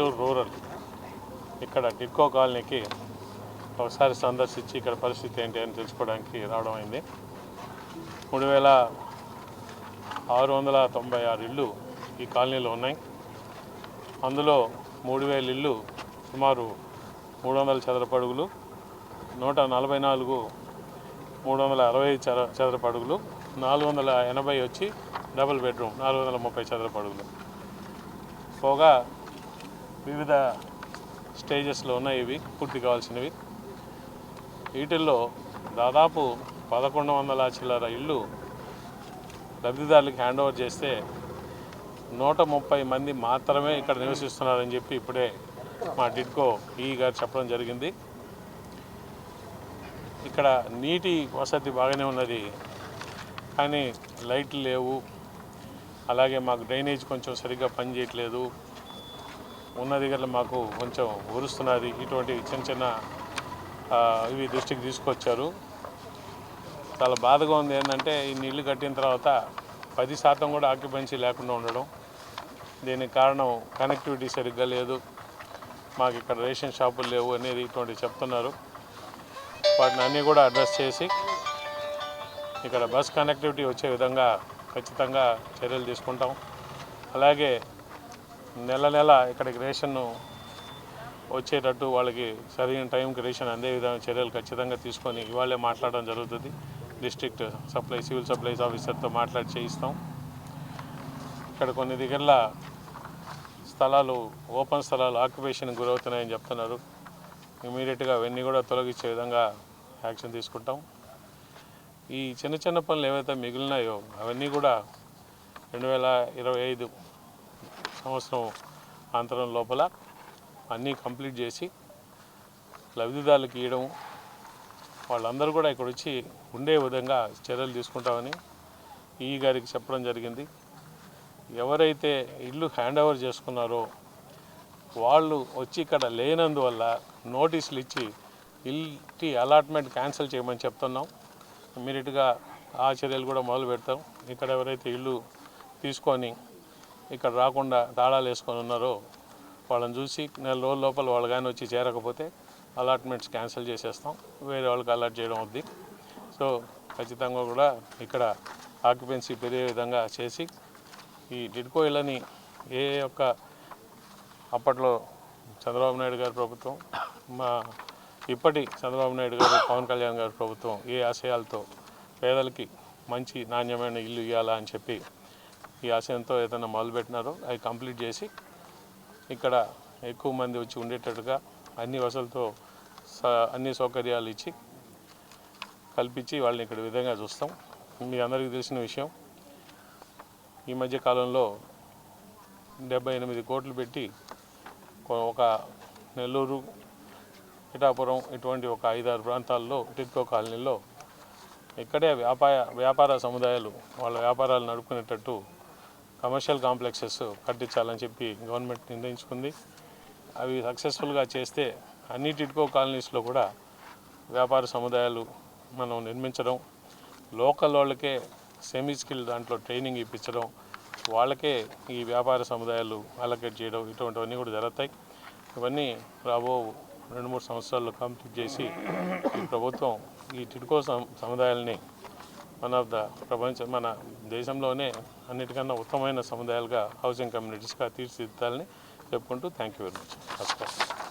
Rural ఇక్కడ టిక్కో కాలనీకి ఒకసారి సందర్శించి ఇక్కడ పరిస్థితి ఏంటి అని తెలుసుకోవడానికి రావడం అయింది. మూడు వేల ఆరు వందల తొంభై ఆరు ఇళ్ళు ఈ కాలనీలో ఉన్నాయి. అందులో మూడు వేల ఇళ్ళు సుమారు మూడు వందల చదరపడుగులు నూట నలభై నాలుగు మూడు వందల అరవై చర చదరపడుగులు నాలుగు వందల ఎనభై వచ్చి డబుల్ బెడ్రూమ్ నాలుగు వందల ముప్పై చదరపడుగులు. పోగా వివిధ స్టేజెస్లో ఉన్నాయి ఇవి పూర్తి కావాల్సినవి. వీటిల్లో దాదాపు పదకొండు వందల చిల్లర ఇళ్ళు లబ్ధిదారులకు హ్యాండ్ ఓవర్ చేస్తే నూట ముప్పై మంది మాత్రమే ఇక్కడ నివసిస్తున్నారని చెప్పి ఇప్పుడే మా డిడ్కో ఈ గారు చెప్పడం జరిగింది. ఇక్కడ నీటి వసతి బాగానే ఉన్నది కానీ లైట్లు లేవు. అలాగే మాకు డ్రైనేజ్ కొంచెం సరిగ్గా పనిచేయట్లేదు. ఉన్న దగ్గర మాకు కొంచెం ఊరుస్తున్నది. ఇటువంటి చిన్న చిన్న ఇవి దృష్టికి తీసుకొచ్చారు. చాలా బాధగా ఉంది. ఏంటంటే ఈ నీళ్ళు కట్టిన తర్వాత పది శాతం కూడా ఆక్యుపెన్సీ లేకుండా ఉండడం దీనికి కారణం కనెక్టివిటీ సరిగ్గా లేదు. మాకు ఇక్కడ రేషన్ షాపులు లేవు అనేది ఇటువంటి చెప్తున్నారు. వాటిని అన్నీ కూడా అడ్రస్ చేసి ఇక్కడ బస్ కనెక్టివిటీ వచ్చే విధంగా ఖచ్చితంగా చర్యలు తీసుకుంటాం. అలాగే నెల నెల ఇక్కడికి రేషన్ వచ్చేటట్టు వాళ్ళకి సరైన టైంకి రేషన్ అందే విధంగా చర్యలు ఖచ్చితంగా తీసుకొని ఇవాళే మాట్లాడడం జరుగుతుంది. డిస్ట్రిక్ట్ సప్లై సివిల్ సప్లైస్ ఆఫీసర్తో మాట్లాడి చేయిస్తాం. ఇక్కడ కొన్ని దగ్గర స్థలాలు ఓపెన్ స్థలాలు ఆక్యుపేషన్ గురవుతున్నాయని చెప్తున్నారు. ఇమీడియట్గా అవన్నీ కూడా తొలగించే విధంగా యాక్షన్ తీసుకుంటాం. ఈ చిన్న చిన్న పనులు ఏవైతే మిగిలినాయో అవన్నీ కూడా రెండు వేల ఇరవై ఐదు సంవత్సరం అంతరం లోపల అన్నీ కంప్లీట్ చేసి లబ్ధిదారులకు ఇవ్వడం వాళ్ళందరూ కూడా ఇక్కడ వచ్చి ఉండే విధంగా చర్యలు తీసుకుంటామని ఈ గారికి చెప్పడం జరిగింది. ఎవరైతే ఇల్లు హ్యాండ్ ఓవర్ చేసుకున్నారో వాళ్ళు వచ్చి ఇక్కడ లేనందువల్ల నోటీసులు ఇచ్చి ఇల్టి అలాట్మెంట్ క్యాన్సిల్ చేయమని చెప్తున్నాం. ఇమీడియట్గా ఆ చర్యలు కూడా మొదలు పెడతాం ఇక్కడ ఎవరైతే ఇల్లు తీసుకొని ఇక్కడ రాకుండా తాళాలు వేసుకొని ఉన్నారో వాళ్ళని చూసి నెల రోజుల లోపల వాళ్ళు కానీ వచ్చి చేరకపోతే అలాట్మెంట్స్ క్యాన్సిల్ చేసేస్తాం. వేరే వాళ్ళకి అలాట్ చేయడం అవుద్ది సో ఖచ్చితంగా కూడా ఇక్కడ ఆక్యుపెన్సీ పెరిగే విధంగా చేసి ఈ డిడ్కో ఇళ్ళని ఏ యొక్క అప్పట్లో చంద్రబాబు నాయుడు గారి ప్రభుత్వం మా ఇప్పటి చంద్రబాబు నాయుడు గారు పవన్ కళ్యాణ్ గారి ప్రభుత్వం ఏ ఆశయాలతో పేదలకి మంచి నాణ్యమైన ఇల్లు ఇవ్వాలా అని చెప్పి ఈ ఆశయంతో ఏదైనా మొదలుపెట్టినారో అవి కంప్లీట్ చేసి ఇక్కడ ఎక్కువ మంది వచ్చి ఉండేటట్టుగా అన్ని వసతులతో స- అన్ని సౌకర్యాలు ఇచ్చి కల్పించి వాళ్ళని ఇక్కడ విధంగా చూస్తాం. మీ అందరికీ తెలిసిన విషయం ఈ మధ్య కాలంలో డెబ్బై ఎనిమిది కోట్లు పెట్టి ఒక నెల్లూరు పిఠాపురం ఇటువంటి ఒక ఐదారు ప్రాంతాల్లో టిట్కో కాలనీలో ఇక్కడే వ్యాపార వ్యాపార సముదాయాలు వాళ్ళ వ్యాపారాలు నడుపుకునేటట్టు కమర్షియల్ కాంప్లెక్సెస్ కట్టించాలని చెప్పి గవర్నమెంట్ నిర్ణయించుకుంది. అవి సక్సెస్ఫుల్గా చేస్తే అన్ని టిట్కో కాలనీస్లో కూడా వ్యాపార సముదాయాలు మనం నిర్మించడం లోకల్ వాళ్ళకే సెమీ స్కిల్ దాంట్లో ట్రైనింగ్ ఇప్పించడం వాళ్ళకే ఈ వ్యాపార సముదాయాలు అలకేట్ చేయడం ఇటువంటివన్నీ కూడా జరుగుతాయి. ఇవన్నీ రాబో రెండు మూడు సంవత్సరాల్లో కంప్లీట్ చేసి ఈ ప్రభుత్వం ఈ టిడ్కో సముదాయాల్ని వన్ ఆఫ్ ద ప్రపంచ మన దేశంలోనే అన్నిటికన్నా ఉత్తమమైన సముదాయాలుగా హౌసింగ్ కమ్యూనిటీస్గా తీర్చిదిద్దాలని చెప్పుకుంటూ థ్యాంక్ యూ వెరీ మచ్ నమస్కారం.